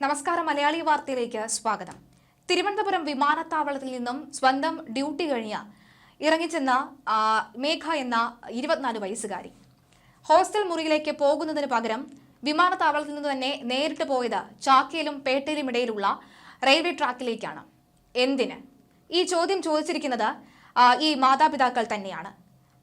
നമസ്കാരം മലയാളി വാർത്തയിലേക്ക് സ്വാഗതം. തിരുവനന്തപുരം വിമാനത്താവളത്തിൽ നിന്നും സ്വന്തം ഡ്യൂട്ടി കഴിഞ്ഞ ഇറങ്ങിച്ചെന്ന മേഘ എന്ന ഇരുപത്തിനാല് വയസ്സുകാരി. ഹോസ്റ്റൽ മുറിയിലേക്ക് പോകുന്നതിന് പകരം വിമാനത്താവളത്തിൽ നിന്ന് തന്നെ നേരിട്ട് പോയത് ചാക്കയിലും പേട്ടയിലും ഇടയിലുള്ള റെയിൽവേ ട്രാക്കിലേക്കാണ്. എന്തിന്? ഈ ചോദ്യം ചോദിച്ചിരിക്കുന്നത് ഈ മാതാപിതാക്കൾ തന്നെയാണ്.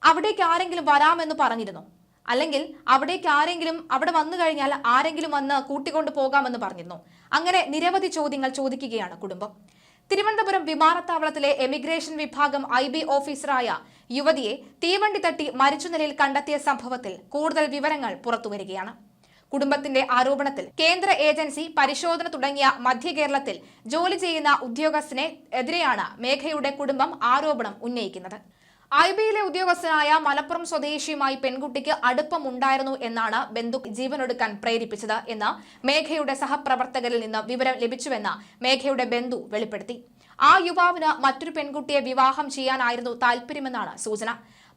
അവിടേക്ക് ആരെങ്കിലും വരാമെന്ന് പറഞ്ഞിരുന്നു? അല്ലെങ്കിൽ അവിടേക്ക് ആരെങ്കിലും അവിടെ വന്നു കഴിഞ്ഞാൽ ആരെങ്കിലും വന്ന് കൂട്ടിക്കൊണ്ടു പോകാമെന്ന് പറഞ്ഞിരുന്നു. അങ്ങനെ നിരവധി ചോദ്യങ്ങൾ ചോദിക്കുകയാണ് കുടുംബം. തിരുവനന്തപുരം വിമാനത്താവളത്തിലെ എമിഗ്രേഷൻ വിഭാഗം ഐ ബി ഓഫീസറായ യുവതിയെ തീവണ്ടി തട്ടി മരിച്ച നിലയിൽ കണ്ടെത്തിയ സംഭവത്തിൽ കൂടുതൽ വിവരങ്ങൾ പുറത്തുവരികയാണ് കുടുംബത്തിന്റെ ആരോപണത്തിൽ കേന്ദ്ര ഏജൻസി പരിശോധന തുടങ്ങിയ മധ്യ കേരളത്തിൽ ജോലി ചെയ്യുന്ന ഉദ്യോഗസ്ഥനെ എതിരെയാണ് മേഘയുടെ കുടുംബം ആരോപണം ഉന്നയിക്കുന്നത്. ഐ ബിയിലെ ഉദ്യോഗസ്ഥനായ മലപ്പുറം സ്വദേശിയുമായി പെൺകുട്ടിക്ക് അടുപ്പമുണ്ടായിരുന്നു എന്നാണ് ബന്ധു ജീവനൊടുക്കാൻ പ്രേരിപ്പിച്ചത് എന്ന് മേഘയുടെ സഹപ്രവർത്തകരിൽ നിന്ന് വിവരം ലഭിച്ചുവെന്ന് മേഘയുടെ ബന്ധു വെളിപ്പെടുത്തി. ആ യുവാവിന് മറ്റൊരു പെൺകുട്ടിയെ വിവാഹം ചെയ്യാനായിരുന്നു താൽപര്യമെന്നാണ് സൂചന.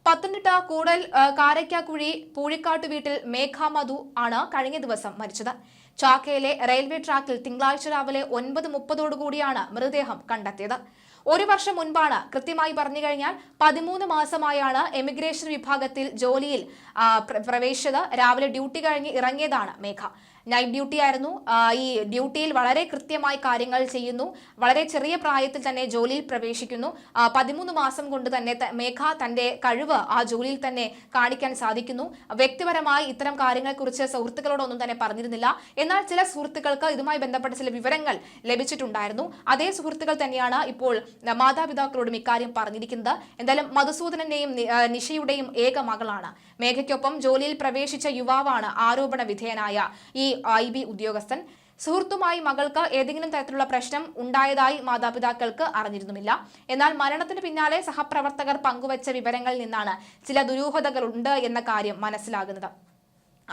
പത്തനംതിട്ട കൂടൽ കാരയ്ക്കാക്കുഴി പൂഴിക്കാട്ട് വീട്ടിൽ മേഘ മധു ആണ് കഴിഞ്ഞ ദിവസം മരിച്ചത്. ചാക്കയിലെ റെയിൽവേ ട്രാക്കിൽ തിങ്കളാഴ്ച രാവിലെ ഒൻപത് മുപ്പതോടുകൂടിയാണ് മൃതദേഹം കണ്ടെത്തിയത്. ഒരു വർഷം മുൻപാണ്. കൃത്യമായി പറഞ്ഞു കഴിഞ്ഞാൽ പതിമൂന്ന് മാസമായാണ് എമിഗ്രേഷൻ വിഭാഗത്തിൽ ജോലിയിൽ പ്രവേശിച്ചത്. രാവിലെ ഡ്യൂട്ടി കഴിഞ്ഞ് ഇറങ്ങിയതാണ് മേഘ. നൈറ്റ് ഡ്യൂട്ടി ആയിരുന്നു. ഈ ഡ്യൂട്ടിയിൽ വളരെ കൃത്യമായി കാര്യങ്ങൾ ചെയ്യുന്നു. വളരെ ചെറിയ പ്രായത്തിൽ തന്നെ ജോലിയിൽ പ്രവേശിക്കുന്നു. പതിമൂന്ന് മാസം കൊണ്ട് തന്നെ മേഘ തന്റെ കഴിവ് ആ ജോലിയിൽ തന്നെ കാണിക്കാൻ സാധിക്കുന്നു. വ്യക്തിപരമായി ഇത്തരം കാര്യങ്ങളെക്കുറിച്ച് സുഹൃത്തുക്കളോടൊന്നും തന്നെ പറഞ്ഞിരുന്നില്ല. എന്നാൽ ചില സുഹൃത്തുക്കൾക്ക് ഇതുമായി ബന്ധപ്പെട്ട ചില വിവരങ്ങൾ ലഭിച്ചിട്ടുണ്ടായിരുന്നു. അതേ സുഹൃത്തുക്കൾ തന്നെയാണ് ഇപ്പോൾ മാതാപിതാക്കളോടും ഇക്കാര്യം പറഞ്ഞിരിക്കുന്നത്. എന്തായാലും മധുസൂദനന്റെയും നിഷയുടെയും ഏക മകളാണ്. മേഘയ്ക്കൊപ്പം ജോലിയിൽ പ്രവേശിച്ച യുവാവാണ് ആരോപണ വിധേയനായ ഈ ഐ ബി ഉദ്യോഗസ്ഥൻ. സുഹൃത്തുമായി മകൾക്ക് ഏതെങ്കിലും തരത്തിലുള്ള പ്രശ്നം ഉണ്ടായതായി മാതാപിതാക്കൾക്ക് അറിഞ്ഞിരുന്നുമില്ല. എന്നാൽ മരണത്തിന് പിന്നാലെ സഹപ്രവർത്തകർ പങ്കുവച്ച വിവരങ്ങളിൽ നിന്നാണ് ചില ദുരൂഹതകളുണ്ട് എന്ന കാര്യം മനസ്സിലാകുന്നത്.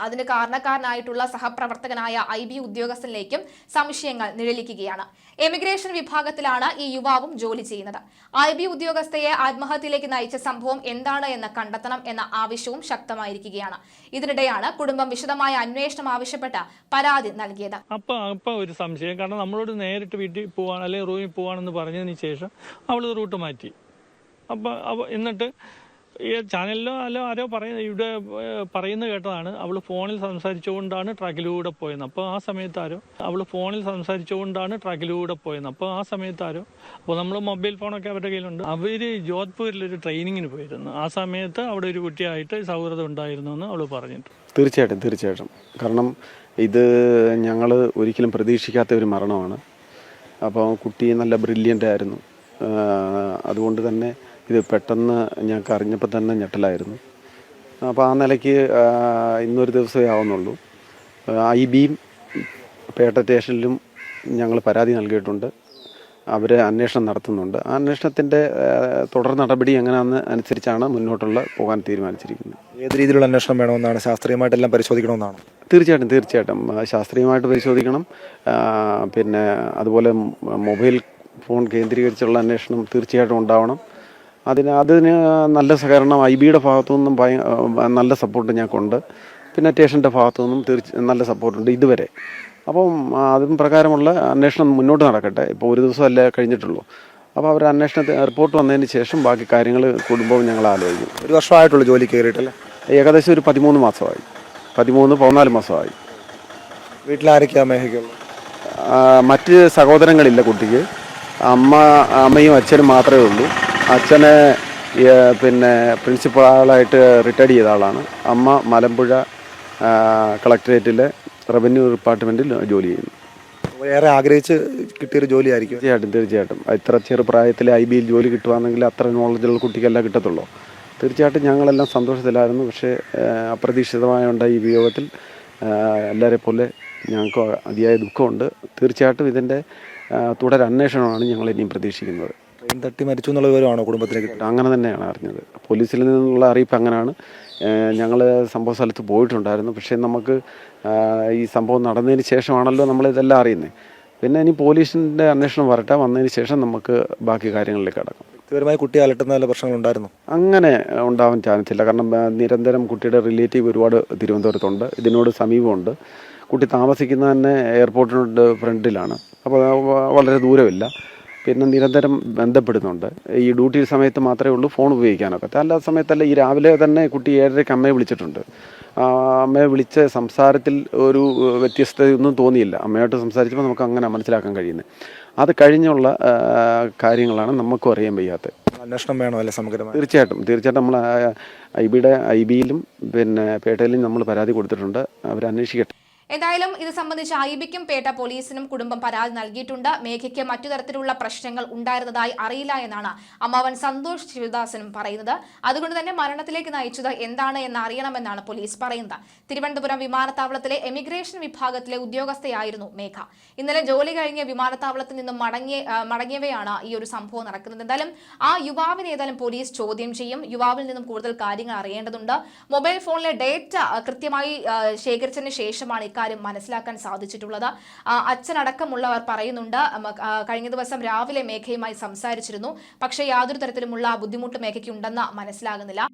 അതിന് കാരണക്കാരനായിട്ടുള്ള സഹപ്രവർത്തകനായ ഐ ബി ഉദ്യോഗസ്ഥനിലേക്കും സംശയങ്ങൾ നിഴലിക്കുകയാണ്. എമിഗ്രേഷൻ വിഭാഗത്തിലാണ് ഈ യുവാവും ജോലി ചെയ്യുന്നത്. ഐ ബി ഉദ്യോഗസ്ഥയെ ആത്മഹത്യയിലേക്ക് നയിച്ച സംഭവം എന്താണ് എന്ന് കണ്ടെത്തണം എന്ന ആവശ്യവും ശക്തമായിരിക്കുകയാണ്. ഇതിനിടെയാണ് കുടുംബം വിശദമായ അന്വേഷണം ആവശ്യപ്പെട്ട പരാതി നൽകിയത്. അപ്പൊ അപ്പൊ ഒരു സംശയം. കാരണം നമ്മളോട് നേരിട്ട് വീട്ടിൽ പോവാണ് അല്ലെങ്കിൽ റൂമിൽ പോവാണെന്ന് പറഞ്ഞതിന് ശേഷം അവൾ റൂട്ട് മാറ്റി. അപ്പൊ എന്നിട്ട് ഈ ചാനലിലോ അല്ലോ ആരോ പറയുന്ന ഇവിടെ പറയുന്നത് കേട്ടതാണ്. അവൾ ഫോണിൽ സംസാരിച്ചുകൊണ്ടാണ് ട്രാക്കിലൂടെ പോയെന്ന്. അപ്പോൾ ആ സമയത്ത് ആരോ അവൾ ഫോണിൽ സംസാരിച്ചുകൊണ്ടാണ് ട്രാക്കിലൂടെ പോയെന്ന്. അപ്പോൾ ആ സമയത്ത് ആരോ അപ്പോൾ നമ്മൾ മൊബൈൽ ഫോണൊക്കെ അവരുടെ കയ്യിലുണ്ട്. അവർ ജോധ്പൂരിലൊരു ട്രെയിനിങ്ങിന് പോയിരുന്നു. ആ സമയത്ത് അവിടെ ഒരു കുട്ടിയായിട്ട് സൗഹൃദം ഉണ്ടായിരുന്നു എന്ന് അവൾ പറഞ്ഞിട്ട് തീർച്ചയായിട്ടും തീർച്ചയായിട്ടും. കാരണം ഇത് ഞങ്ങൾ ഒരിക്കലും പ്രതീക്ഷിക്കാത്ത ഒരു മരണമാണ്. അപ്പോൾ കുട്ടി നല്ല ബ്രില്യന്റ് ആയിരുന്നു. അതുകൊണ്ട് തന്നെ ഇത് പെട്ടെന്ന് ഞങ്ങൾക്ക് അറിഞ്ഞപ്പോൾ തന്നെ ഞെട്ടലായിരുന്നു. അപ്പോൾ ആ നിലയ്ക്ക് ഇന്നൊരു ദിവസമേ ആവുന്നുള്ളൂ. ഐ ബിയും പേട്ട സ്റ്റേഷനിലും ഞങ്ങൾ പരാതി നൽകിയിട്ടുണ്ട്. അവർ അന്വേഷണം നടത്തുന്നുണ്ട്. ആ അന്വേഷണത്തിന്റെ തുടർ നടപടി എങ്ങനെയാണെന്ന് അനുസരിച്ചാണ് മുന്നോട്ടുള്ള പോകാൻ തീരുമാനിച്ചിരിക്കുന്നത്. ഏത് രീതിയിലുള്ള അന്വേഷണം വേണമെന്നാണ് ശാസ്ത്രീയമായിട്ടെല്ലാം പരിശോധിക്കണമെന്നാണ്? തീർച്ചയായിട്ടും തീർച്ചയായിട്ടും. ശാസ്ത്രീയമായിട്ട് പരിശോധിക്കണം. പിന്നെ അതുപോലെ മൊബൈൽ ഫോൺ കേന്ദ്രീകരിച്ചുള്ള അന്വേഷണം തീർച്ചയായിട്ടും ഉണ്ടാവണം. അതിന് അതിന് നല്ല സഹകരണം ഐ ബിയുടെ ഭാഗത്തു നിന്നും ഭയ നല്ല സപ്പോർട്ട് ഞങ്ങൾക്കുണ്ട് പിന്നെ സ്റ്റേഷന്റെ ഭാഗത്തു നിന്നും തീർച്ച നല്ല സപ്പോർട്ടുണ്ട് ഇതുവരെ. അപ്പം അതിന് അതും പ്രകാരമുള്ള അന്വേഷണം മുന്നോട്ട് നടക്കട്ടെ. ഇപ്പോൾ ഒരു ദിവസം ദിവസമല്ലേ കഴിഞ്ഞിട്ടുള്ളൂ. അപ്പോൾ അവർ അന്വേഷണത്തിന് റിപ്പോർട്ട് വന്നതിന് ശേഷം ബാക്കി കാര്യങ്ങൾ കുടുംബവും ഞങ്ങൾ ആലോചിക്കും. ഒരു വർഷമായിട്ടുള്ള ജോലി കയറിയിട്ടല്ലേ? ഏകദേശം ഒരു പതിമൂന്ന് മാസമായി. പതിമൂന്ന് പതിനാല് മാസമായി. വീട്ടിലാരൊക്കെയാണ് മേഘയ്ക്കുള്ളത് ആ, മറ്റ് സഹോദരങ്ങളില്ല കുട്ടിക്ക്. അമ്മ അമ്മയും അച്ഛനും മാത്രമേ ഉള്ളൂ. അച്ഛന് പിന്നെ പ്രിൻസിപ്പാളായിട്ട് റിട്ടയർഡ് ചെയ്ത ആളാണ്. അമ്മ മലമ്പുഴ കളക്ടറേറ്റിലെ റവന്യൂ ഡിപ്പാർട്ട്മെന്റിൽ ജോലി ചെയ്യുന്നു. ഏറെ ആഗ്രഹിച്ച് കിട്ടിയൊരു ജോലിയായിരിക്കും. തീർച്ചയായിട്ടും തീർച്ചയായിട്ടും. ഇത്ര ചെറുപ്രായത്തിൽ ഐ ബിയിൽ ജോലി കിട്ടുവാണെങ്കിൽ അത്ര നോളജുള്ള കുട്ടിക്കല്ല കിട്ടത്തുള്ളൂ. തീർച്ചയായിട്ടും ഞങ്ങളെല്ലാം സന്തോഷത്തിലായിരുന്നു. പക്ഷേ ആ, അപ്രതീക്ഷിതമായ ഉണ്ടായ ഈ വിയോഗത്തിൽ. എല്ലാവരെ പോലെ ഞങ്ങൾക്ക് അതിയായ ദുഃഖമുണ്ട്. തീർച്ചയായിട്ടും ഇതിന്റെ തുടരന്വേഷണമാണ് ഞങ്ങൾ ഇനിയും പ്രതീക്ഷിക്കുന്നത്. തട്ടി മരിച്ചു എന്നുള്ള വിവരമാണോ കുടുംബത്തിലേക്ക് കിട്ടുന്നത്? അങ്ങനെ തന്നെയാണ് അറിഞ്ഞത്. പോലീസിൽ നിന്നുള്ള അറിയിപ്പ് അങ്ങനെയാണ്. ഞങ്ങൾ സംഭവ സ്ഥലത്ത് പോയിട്ടുണ്ടായിരുന്നു. പക്ഷേ നമുക്ക് ഈ സംഭവം നടന്നതിന് ശേഷമാണല്ലോ നമ്മളിതെല്ലാം അറിയുന്നത് പിന്നെ ഇനി പോലീസിന്റെ അന്വേഷണം വരട്ടെ. വന്നതിന് ശേഷം നമുക്ക് ബാക്കി കാര്യങ്ങളിലേക്ക് കടക്കാം. വ്യക്തിപരമായി കുട്ടി അലട്ടുന്ന വല്ല പ്രശ്നങ്ങളുണ്ടായിരുന്നു അങ്ങനെ ഉണ്ടാവാൻ ചാൻസ് ഇല്ല. കാരണം നിരന്തരം കുട്ടിയുടെ റിലേറ്റീവ് ഒരുപാട് തിരുവനന്തപുരത്തുണ്ട്. ഇതിനോട് സമീപമുണ്ട്. കുട്ടി താമസിക്കുന്ന തന്നെ എയർപോർട്ടിനോട് ഫ്രണ്ടിലാണ് അപ്പോൾ വളരെ ദൂരമില്ല. പിന്നെ നിരന്തരം ബന്ധപ്പെടുന്നുണ്ട്. ഈ ഡ്യൂട്ടി സമയത്ത് മാത്രമേ ഉള്ളൂ ഫോൺ ഉപയോഗിക്കാനൊക്കെ. അല്ലാത്ത സമയത്തല്ല ഈ രാവിലെ തന്നെ കുട്ടി ഏഴരയ്ക്ക് അമ്മയെ വിളിച്ചിട്ടുണ്ട്. അമ്മയെ വിളിച്ച സംസാരത്തിൽ ഒരു വ്യത്യസ്തതയൊന്നും തോന്നിയില്ല. അമ്മയോട്ട് സംസാരിച്ചപ്പോൾ നമുക്ക് അങ്ങനെ മനസ്സിലാക്കാൻ കഴിയുന്നത്. അത് കഴിഞ്ഞുള്ള കാര്യങ്ങളാണ് നമുക്കും അറിയാൻ വയ്യാത്തത് അന്വേഷണം വേണോ അല്ലെ സമഗ്രമായി? തീർച്ചയായിട്ടും. തീർച്ചയായിട്ടും നമ്മൾ ഐ ബിയുടെ ഐ ബിയിലും പിന്നെ പേട്ടയിലും നമ്മൾ പരാതി കൊടുത്തിട്ടുണ്ട്. അവർ അന്വേഷിക്കട്ടെ എന്തായാലും ഇത് സംബന്ധിച്ച് ഐബിക്കും പേട്ട പോലീസിനും കുടുംബം പരാതി നൽകിയിട്ടുണ്ട്. മേഘയ്ക്ക് മറ്റു തരത്തിലുള്ള പ്രശ്നങ്ങൾ ഉണ്ടായിരുന്നതായി അറിയില്ല എന്നാണ് അമ്മാവൻ സന്തോഷ് ശിവദാസനും പറയുന്നത്. അതുകൊണ്ട് തന്നെ മരണത്തിലേക്ക് നയിച്ചത് എന്താണ് എന്ന് അറിയണമെന്നാണ് പോലീസ് പറയുന്നത്. തിരുവനന്തപുരം വിമാനത്താവളത്തിലെ എമിഗ്രേഷൻ വിഭാഗത്തിലെ ഉദ്യോഗസ്ഥയായിരുന്നു മേഘ. ഇന്നലെ ജോലി കഴിഞ്ഞ വിമാനത്താവളത്തിൽ നിന്നും മടങ്ങിയ മടങ്ങിയവയാണ് ഈ ഒരു സംഭവം നടക്കുന്നത്. എന്തായാലും ആ യുവാവിനെ ഏതായാലും പോലീസ് ചോദ്യം ചെയ്യും. യുവാവിൽ നിന്നും കൂടുതൽ കാര്യങ്ങൾ അറിയേണ്ടതുണ്ട്. മൊബൈൽ ഫോണിലെ ഡേറ്റ കൃത്യമായി ശേഖരിച്ചതിന് ശേഷമാണ് ഇക്കാര്യം മനസ്സിലാക്കാൻ സാധിച്ചിട്ടുള്ളത്. അച്ഛനടക്കമുള്ളവർ പറയുന്നുണ്ട് കഴിഞ്ഞ ദിവസം രാവിലെ മേഘയുമായി സംസാരിച്ചിരുന്നു. പക്ഷേ യാതൊരു തരത്തിലുമുള്ള ബുദ്ധിമുട്ട് മേഘയ്ക്ക് ഉണ്ടെന്ന് മനസ്സിലാകുന്നില്ല.